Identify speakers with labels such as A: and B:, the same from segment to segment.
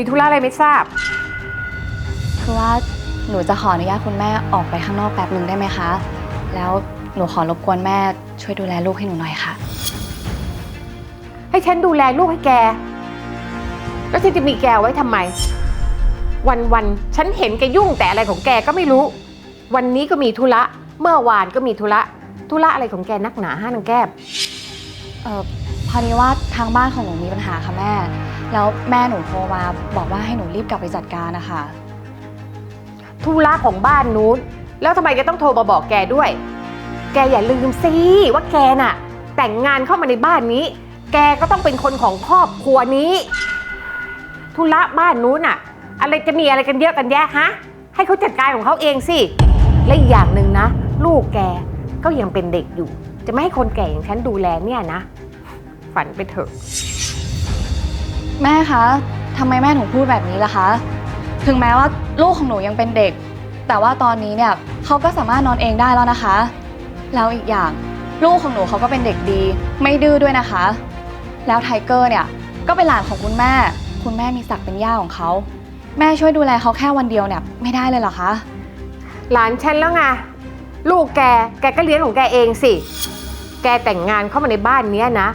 A: มีธุระอะไรไม่ทราบ
B: คือว่าหนูจะขออนุญาตคุณแม่ออกไปข้างนอกแป๊บหนึ่งได้ไหมคะ แล้วหนูขอรบกวนแม่ช่วยดูแลลูกให้หนูหน่อยค่ะ
A: ให้ฉันดูแลลูกให้แก แล้วฉันจะมีแกไว้ทำไม วันวันๆฉันเห็นแกยุ่งแต่อะไรของแกก็ไม่รู้ วันนี้ก็มีธุระ เมื่อวานก็มีธุระ ธุระอะไรของแกนักหนาห้านางแก้ม
B: เออพอดีว่าทางบ้านของหนูมีปัญหาค่ะแม่ แล้วแม่หนูโทรมาบอกว่าให้หนูรีบกลับไปจัดการนะคะ
A: ธุระของบ้านนู้น แล้วทำไมแกต้องโทรมาบอกแกด้วย แกอย่าลืมสิว่าแกน่ะ แต่งงานเข้ามาในบ้านนี้ แกก็ต้องเป็นคนของครอบครัวนี้ ธุระบ้านนู้นน่ะ อะไรจะมีอะไรกันเยอะกันแยะฮะ ให้เขาจัดการของเขาเองสิ และอีกอย่างหนึ่งนะ ลูกแกก็ยังเป็นเด็กอยู่ จะไม่ให้คนแก่อย่างฉันดูแลเนี่ยนะ ฝันไปเถอะ
B: แม่คะทำไมแม่หนูพูดแบบนี้ล่ะคะ ถึงแม้ว่าลูกของหนูยังเป็นเด็ก แต่ว่าตอนนี้เนี่ยเขาก็สามารถนอนเองได้แล้วนะคะ แล้วอีกอย่างลูกของหนูเขาก็เป็นเด็กดี ไม่ดื้อด้วยนะคะ แล้วไทเกอร์เนี่ยก็เป็นหลานของคุณแม่ คุณแม่มีศักดิ์เป็นย่าของเขา แม่ช่วยดูแลเขาแค่วันเดียวเนี่ยไม่ได้เลยเหรอคะ
A: หลานฉันแล้วไงลูกแก แกก็เลี้ยงของแกเองสิ แกแต่งงานเข้ามาในบ้านเนี้ยนะ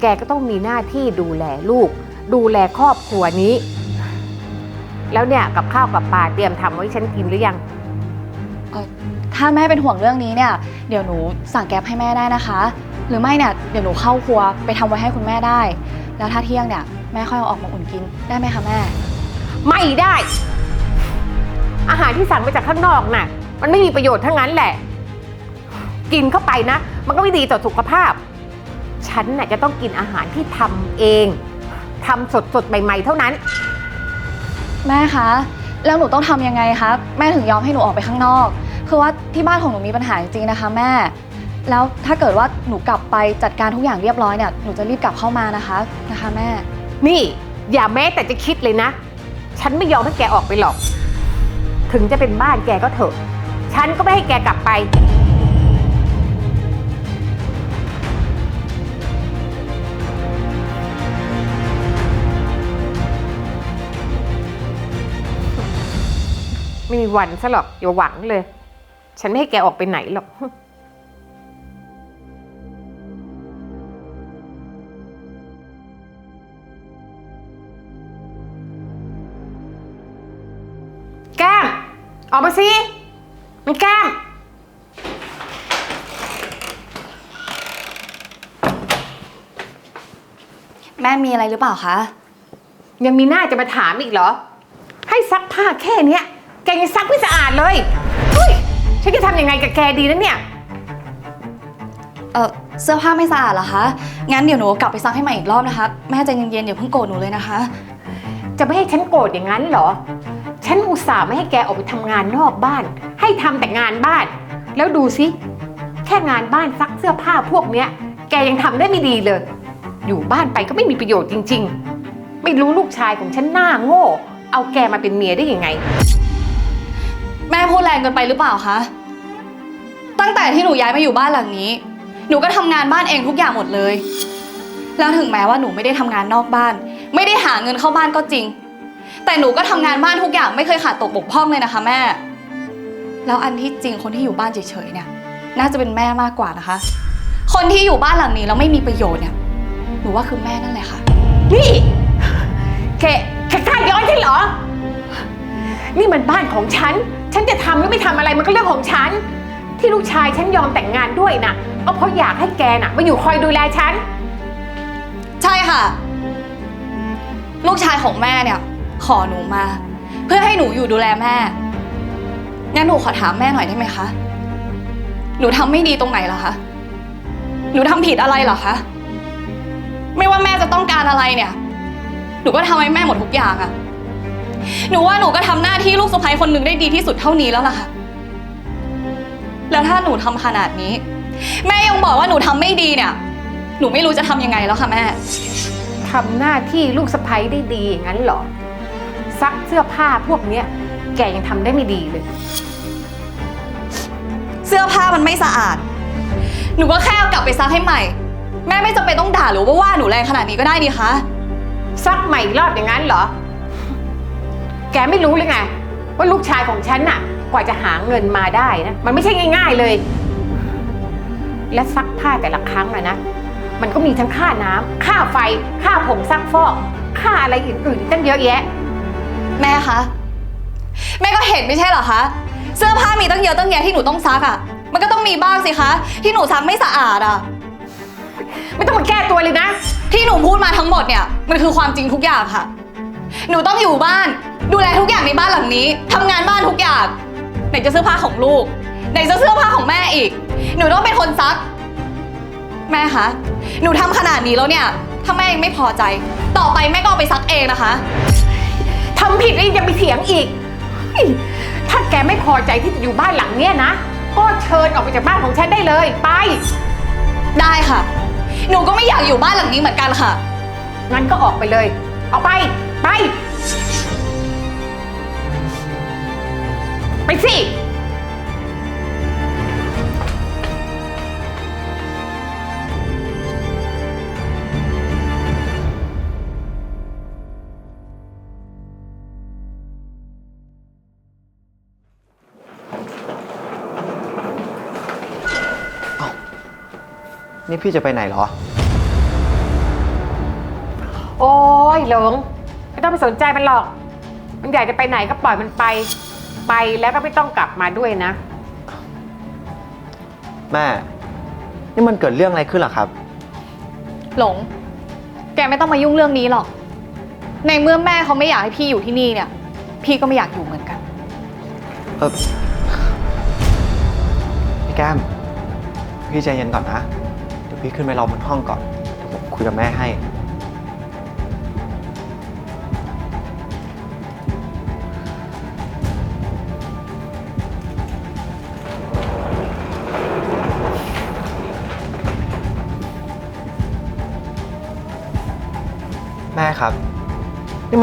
A: แกก็ต้องมีหน้าที่ดูแลลูก ดูแลครอบครัวนี้ แล้วเนี่ยกับข้าวกับปลาเตรียมทำไว้ฉันกินหรือยัง
B: ถ้าแม่เป็นห่วงเรื่องนี้เนี่ย เดี๋ยวหนูสั่งแก๊ปให้แม่ได้นะคะ หรือไม่เนี่ยเดี๋ยวหนูเข้าครัวไปทำไว้ให้คุณแม่ได้ แล้วถ้าเที่ยงเนี่ยแม่ค่อยเอาออกมาอุ่นกินได้ไหมคะแม่
A: ไม่ได้ อาหารที่สั่งมาจากข้างนอกน่ะ มันไม่มีประโยชน์ทั้งนั้นแหละ กินเข้าไปนะ มันก็ไม่ดีต่อสุขภาพ ฉันน่ะจะต้องกินอาหารที่ทำเอง ทำสดๆ ใหม่ ๆ เท่านั้น
B: แม่คะ แล้วหนูต้องทำยังไงคะ แม่ถึงยอมให้หนูออกไปข้างนอก คือว่าที่บ้านของหนูมีปัญหาจริงๆนะคะ แม่ แล้วถ้าเกิดว่าหนูกลับไปจัดการทุกอย่างเรียบร้อยเนี่ย หนูจะรีบกลับเข้ามานะคะนะคะแม่
A: นี่อย่าแม้แต่จะคิดเลยนะ ฉันไม่ยอมให้แกออกไปหรอก ถึงจะเป็นบ้านแกก็เถอะ ฉันก็ไม่ให้แกกลับไป ไม่มีวันซะหรอกอย่าหวังเลย ฉันไม่ให้แกออกไปไหนหรอก แก้ม ออกมาสิ มันแก้ม
B: แม่มีอะไรหรือเปล่าคะ
A: ยังมีหน้าจะมาถามอีกเหรอ ให้ซักผ้าแค่เนี้ย แกยังซักไม่สะอาดเลยเฮ้ยฉันจะทำยังไงกับแกดีนะเนี่ย
B: เออเสื้อผ้าไม่สะอาดเหรอคะ งั้นเดี๋ยวหนูกลับไปซักให้ใหม่อีกรอบนะคะ แม่ใจเย็นๆอย่าเพิ่งโกรธหนูเลยนะคะ
A: จะไม่ให้ฉันโกรธอย่างนั้นเหรอ ฉันอุตส่าห์ไม่ให้แกออกไปทำงานนอกบ้าน ให้ทำแต่งานบ้าน แล้วดูสิ แค่งานบ้านซักเสื้อผ้าพวกเนี้ย แกยังทำได้ไม่ดีเลย อยู่บ้านไปก็ไม่มีประโยชน์จริง ๆ ไม่รู้ลูกชายของฉันหน้าโง่ เอาแกมาเป็นเมียได้ยังไง
B: แม่พูดแรงเกินไปหรือเปล่าคะ ตั้งแต่ที่หนูย้ายมาอยู่บ้านหลังนี้ หนูก็ทำงานบ้านเองทุกอย่างหมดเลย แล้วถึงแม้ว่าหนูไม่ได้ทำงานนอกบ้าน ไม่ได้หาเงินเข้าบ้านก็จริง แต่หนูก็ทำงานบ้านทุกอย่างไม่เคยขาดตกบกพร่องเลยนะคะแม่ แล้วอันที่จริงคนที่อยู่บ้านเฉยๆเนี่ย น่าจะเป็นแม่มากกว่านะคะ คนที่อยู่บ้านหลังนี้แล้วไม่มีประโยชน์เนี่ย หนูว่าคือแม่นั่นแหละค่ะ
A: นี่แกแกกล้าย้อนฉันเหรอ นี่มันบ้านของฉัน ฉันจะทำหรือไม่ทำอะไรมันก็เรื่องของฉัน ที่ลูกชายฉันยอมแต่งงานด้วยนะก็เพราะอยากให้แกน่ะมาอยู่คอยดูแลฉัน
B: ใช่ค่ะ ลูกชายของแม่เนี่ย ขอหนูมา เพื่อให้หนูอยู่ดูแลแม่ งั้นหนูขอถามแม่หน่อยได้ไหมคะ หนูทำไม่ดีตรงไหนเหรอคะ หนูทำผิดอะไรเหรอคะ ไม่ว่าแม่จะต้องการอะไรเนี่ย หนูก็ทำให้แม่หมดทุกอย่างอะ หนูว่าหนูก็ทำหน้าที่ลูกสะใภ้คนหนึ่งได้ดีที่สุดเท่านี้แล้วล่ะค่ะ แล้วถ้าหนูทำขนาดนี้ แม่ยังบอกว่าหนูทำไม่ดีเนี่ย หนูไม่รู้จะทำยังไงแล้วค่ะแม่
A: ทำหน้าที่ลูกสะใภ้ได้ดีอย่างนั้นเหรอ ซักเสื้อผ้าพวกเนี้ย แกยังทำได้ไม่ดีเลย
B: เสื้อผ้ามันไม่สะอาด หนูก็แค่เอากลับไปซักให้ใหม่ แม่ไม่จำเป็นต้องด่าหรือว่าว่าหนูแรงขนาดนี้ก็ได้นี่คะ
A: ซักใหม่อีกรอบอย่างนั้นเหรอ แกไม่รู้เลยไง ว่าลูกชายของฉันน่ะ กว่าจะหาเงินมาได้นะ มันไม่ใช่ง่าย ๆเลย และซักผ้าแต่ละครั้งอะนะ มันก็มีทั้งค่าน้ำค่าไฟ ค่าผงซักฟอก ค่าอะไรอื่นๆอีกตั้งเยอะแยะ
B: แม่คะ แม่ก็เห็นไม่ใช่เหรอคะ เสื้อผ้ามีตั้งเยอะตั้งแยะที่หนูต้องซักอะ่ะมันก็ต้องมีบ้างสิคะ ที่หนูซักไม่สะอาดอะ่ะ
A: ไม่ต้องมาแก้ตัวเลยนะ
B: ที่หนูพูดมาทั้งหมดเนี่ย มันคือความจริงทุกอย่างค่ะ หนูต้องอยู่บ้าน ดูแลทุกอย่างในบ้านหลังนี้ทำงานบ้านทุกอย่าง ไหนจะเสื้อผ้าของลูก ไหนจะเสื้อผ้าของแม่อีก หนูต้องเป็นคนซัก แม่คะ หนูทำขนาดนี้แล้วเนี่ย ถ้าแม่ยังไม่พอใจ ต่อไปแม่ก็เอาไปซักเองนะคะ
A: ทำผิดแล้วยังไปเถียงอีกเฮ้ยถ้าแกไม่พอใจที่จะอยู่บ้านหลังเนี้ยนะ ก็เชิญออกไปจากบ้านของฉันได้เลย ไป
B: ได้ค่ะ หนูก็ไม่อยากอยู่บ้านหลังนี้เหมือนกันค่ะ
A: งั้นก็ออกไปเลย ออกไป ไป สิ
C: นี่พี่จะไปไหนเหรอ
A: โอ้ยหลง ไม่ต้องไปสนใจมันหรอก มันอยากจะไปไหนก็ปล่อยมันไป ไปแล้วก็ไม่ต้องกลับมาด้วยนะ
C: แม่ นี่มันเกิดเรื่องอะไรขึ้นเหรอครับ
B: หลง แกไม่ต้องมายุ่งเรื่องนี้หรอก ในเมื่อแม่เขาไม่อยากให้พี่อยู่ที่นี่เนี่ย พี่ก็ไม่อยากอยู่เหมือนกัน
C: เออพี่แก้ม พี่ใจเย็นก่อนนะ เดี๋ยวพี่ขึ้นไปรอบนห้องก่อน เดี๋ยวผมคุยกับแม่ให้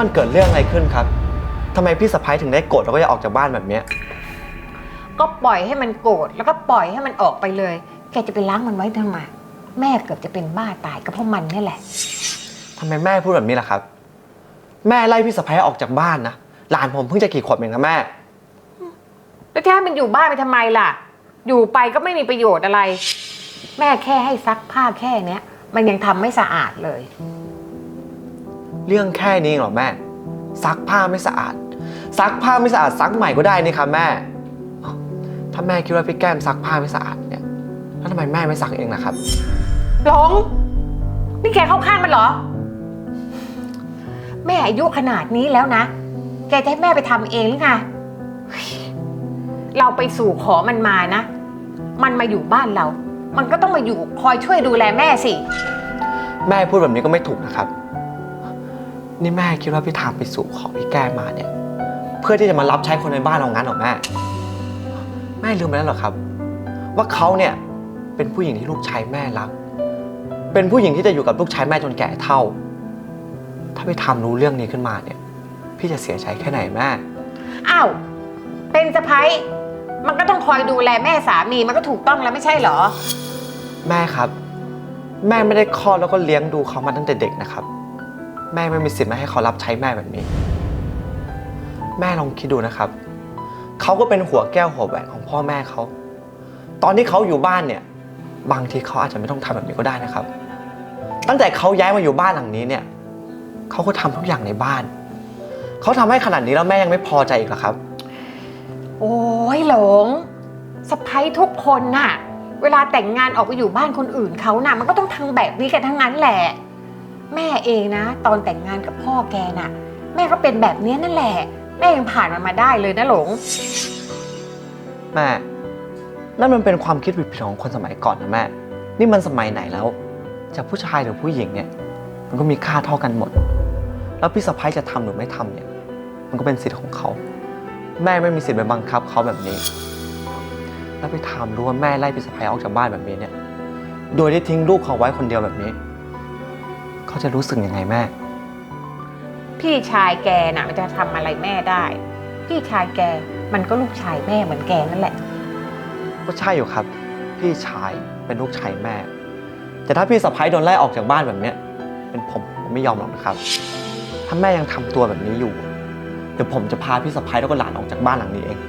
C: มันเกิดเรื่องอะไรขึ้นครับทำไมพี่สะพ้ายถึงได้โกรธแล้วก็อยากออกจากบ้านแบบเนี้ย
A: ก็ปล่อยให้มันโกรธแล้วก็ปล่อยให้มันออกไปเลย แกจะไปล้างมันไว้ทำไมแม่เกือบจะเป็นบ้าตายก็เพราะมันนี่แหละ
C: ทำไมแม่พูดแบบนี้ล่ะครับ แม่ไล่พี่สะพ้ายออกจากบ้านนะหลานผมเพิ่งจะกี่ขวบเองนะแม่
A: แล้วถ้ามันอยู่บ้านไปทำไมล่ะ อยู่ไปก็ไม่มีประโยชน์อะไร แม่แค่ให้ซักผ้าแค่เนี้ย มันยังทำไม่สะอาดเลย
C: เรื่องแค่นี้เองเหรอแม่ ซักผ้าไม่สะอาด ซักผ้าไม่สะอาดซักใหม่ก็ได้นี่ครับแม่ ถ้าแม่คิดว่าพี่แก้มซักผ้าไม่สะอาดเนี่ยแล้วทำไมแม่ไม่ซักเองล่ะครับ
A: หลงนี่แกเข้าข้างมันเหรอ แม่อายุขนาดนี้แล้วนะ แกจะให้แม่ไปทำเองหรือไงเฮ้ยเราไปสู่ขอมันมานะ มันมาอยู่บ้านเรา มันก็ต้องมาอยู่คอยช่วยดูแลแม่สิ
C: แม่พูดแบบนี้ก็ไม่ถูกนะครับ นี่แม่คิดว่าพี่ทามไปสู่ขอพี่แก้มมาเนี่ย เพื่อที่จะมารับใช้คนในบ้านเรางั้นเหรอแม่ แม่ลืมไปแล้วเหรอครับ ว่าเขาเนี่ยเป็นผู้หญิงที่ลูกชายแม่รัก เป็นผู้หญิงที่จะอยู่กับลูกชายแม่จนแก่เท่า ถ้าพี่ทามรู้เรื่องนี้ขึ้นมาเนี่ย พี่จะเสียใจแค่ไหนแม่
A: อ้าว เป็นสะพ้ายมันก็ต้องคอยดูแลแม่สามีมันก็ถูกต้องแล้วไม่ใช่เหรอ
C: แม่ครับ แม่ไม่ได้คลอดแล้วก็เลี้ยงดูเขามาตั้งแต่เด็กนะครับ แม่ไม่มีสิทธิ์มาให้เขารับใช้แม่แบบนี้ แม่ลองคิดดูนะครับ เขาก็เป็นหัวแก้วหัวแหวนของพ่อแม่เขา ตอนที่เขาอยู่บ้านเนี่ย บางทีเขาอาจจะไม่ต้องทำแบบนี้ก็ได้นะครับ ตั้งแต่เขาย้ายมาอยู่บ้านหลังนี้เนี่ย เขาก็ทำทุกอย่างในบ้าน เขาทำให้ขนาดนี้แล้วแม่ยังไม่พอใจอีกเหรอครับ
A: โอ้ยหลงสะพ้ายทุกคนน่ะ เวลาแต่งงานออกไปอยู่บ้านคนอื่นเขาน่ะ มันก็ต้องทำแบบนี้กันทั้งนั้นแหละ แม่เองนะ ตอนแต่งงานกับพ่อแกน่ะ แม่ก็เป็นแบบเนี้ยนั่นแหละ แม่ยังผ่านมันมาได้เลยนะหลง
C: แม่ นั่นมันเป็นความคิดผิดๆของคนสมัยก่อนนะแม่ นี่มันสมัยไหนแล้ว จะผู้ชายหรือผู้หญิงเนี่ย มันก็มีค่าเท่ากันหมด แล้วพี่สะพ้ายจะทำหรือไม่ทำเนี่ย มันก็เป็นสิทธิ์ของเขา แม่ไม่มีสิทธิ์ไปบังคับเขาแบบนี้ แล้วไปถามรู้ว่าแม่ไล่พี่สะพ้ายออกจากบ้านแบบนี้เนี่ย โดยที่ทิ้งลูกเขาไว้คนเดียวแบบนี้ เขาจะรู้สึกยังไงแม่
A: พี่ชายแกน่ะมันจะทำอะไรแม่ได้ พี่ชายแกมันก็ลูกชายแม่เหมือนแกนั่นแหละ
C: ก็ใช่อยู่ครับ พี่ชายเป็นลูกชายแม่ แต่ถ้าพี่สะพ้ายโดนไล่ออกจากบ้านแบบเนี้ย เป็นผมผมไม่ยอมหรอกนะครับ ถ้าแม่ยังทำตัวแบบนี้อยู่ เดี๋ยวผมจะพาพี่สะพ้ายแล้วก็หลานออกจากบ้านหลังนี้เอง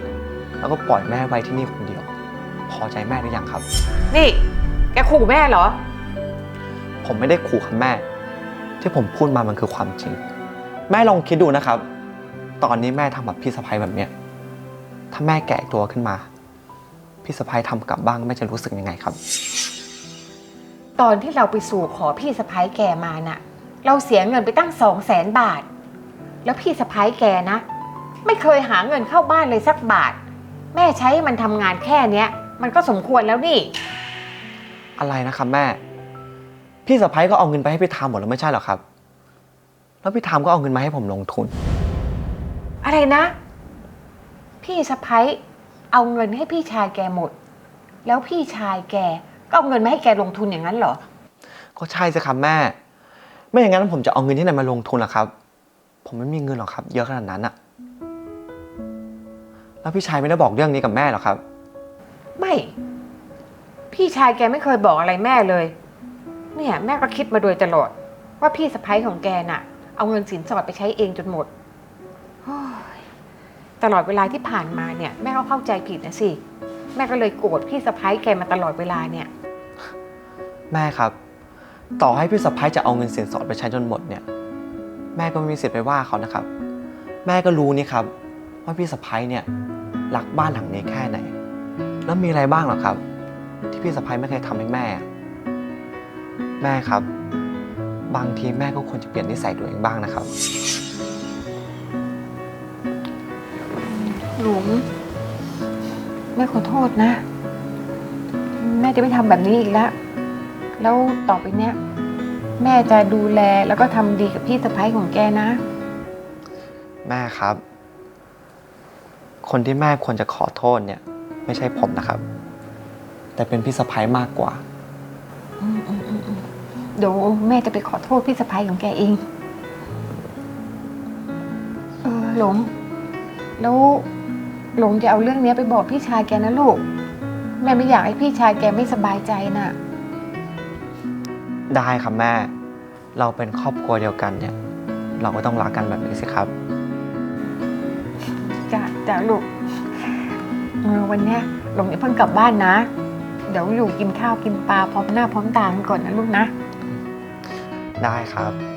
C: แล้วก็ปล่อยแม่ไว้ที่นี่คนเดียว พอใจแม่หรือยังครับ
A: นี่ แกขู่แม่เหรอ
C: ผมไม่ได้ขู่ครับแม่ ที่ผมพูดมามันคือความจริง แม่ลองคิดดูนะครับ ตอนนี้แม่ทำแบบพี่สะพ้ายแบบเนี้ยถ้าแม่แก่ตัวขึ้นมา พี่สะพ้ายทำกลับบ้างแม่จะรู้สึกยังไงครับ
A: ตอนที่เราไปสู่ขอพี่สะพ้ายแกมาน่ะ เราเสียเงินไปตั้งสองแสนบาท แล้วพี่สะพ้ายแกนะ ไม่เคยหาเงินเข้าบ้านเลยสักบาท แม่ใช้มันทำงานแค่เนี้ย มันก็สมควรแล้วนี่
C: อะไรนะครับแม่ พี่สะพ้ายก็เอาเงินไปให้พี่ทามหมดแล้วไม่ใช่เหรอครับ แล้วพี่ทามก็เอาเงินมาให้ผมลงทุน
A: อะไรนะ พี่สะพ้ายเอาเงินให้พี่ชายแกหมด แล้วพี่ชายแกก็เอาเงินมาให้แกลงทุนอย่างนั้นเหรอ
C: ก็ใช่สิครับแม่ ไม่อย่างนั้นผมจะเอาเงินที่ไหนมาลงทุนล่ะครับ ผมไม่มีเงินหรอกครับ เยอะขนาดนั้นอะแล้วพี่ชายไม่ได้บอกเรื่องนี้กับแม่หรอครับ
A: ไม่ พี่ชายแกไม่เคยบอกอะไรแม่เลย เนี่ยแม่ก็คิดมาโดยตลอด ว่าพี่สะพ้ยของแกน่ะ เอาเงินสินสอดไปใช้เองจนหมดโอ้ยตลอดเวลาที่ผ่านมาเนี่ย แม่ก็เข้าใจผิดนะสิ แม่ก็เลยโกรธพี่สะพ้ยแกมาตลอดเวลาเนี่ย
C: แม่ครับ ต่อให้พี่สะพ้ายจะเอาเงินสินสอดไปใช้จนหมดเนี่ย แม่ก็ไม่มีสิทธิ์ไปว่าเขานะครับ แม่ก็รู้นี่ครับ ว่าพี่สะพ้ายเนี่ยรักบ้านหลังนี้แค่ไหน แล้วมีอะไรบ้างหรอครับ ที่พี่สะพ้ายไม่เคยทำให้แม่ แม่ครับ บางทีแม่ก็ควรจะเปลี่ยนนิสัยตัวเองบ้างนะครับ
A: หลุมแม่ขอโทษนะ แม่จะไม่ทำแบบนี้อีกแล้ว แล้วต่อไปเนี้ย แม่จะดูแลแล้วก็ทำดีกับพี่สะพ้ยของแกนะ
C: แม่ครับ คนที่แม่ควรจะขอโทษเนี่ย ไม่ใช่ผมนะครับ แต่เป็นพี่สะพ้ายมากกว่า
A: อืมอืมอืมอืม เดี๋ยวแม่จะไปขอโทษพี่สะพ้ยของแกเอง เออหลง แล้วหลงจะเอาเรื่องเนี้ยไปบอกพี่ชายแกนะลูก แม่ไม่อยากให้พี่ชายแกไม่สบายใจน่ะ
C: ได้ครับแม่ เราเป็นครอบครัวเดียวกันเนี่ย เราก็ต้องรักกันแบบนี้สิครับ
A: จ้ะจ้ะลูกเออวันเนี้ยหลงอย่าเพิ่งกลับบ้านนะ เดี๋ยวอยู่กินข้าวกินปลาพร้อมหน้าพร้อมตากันก่อนนะลูกนะ
C: ได้ครับ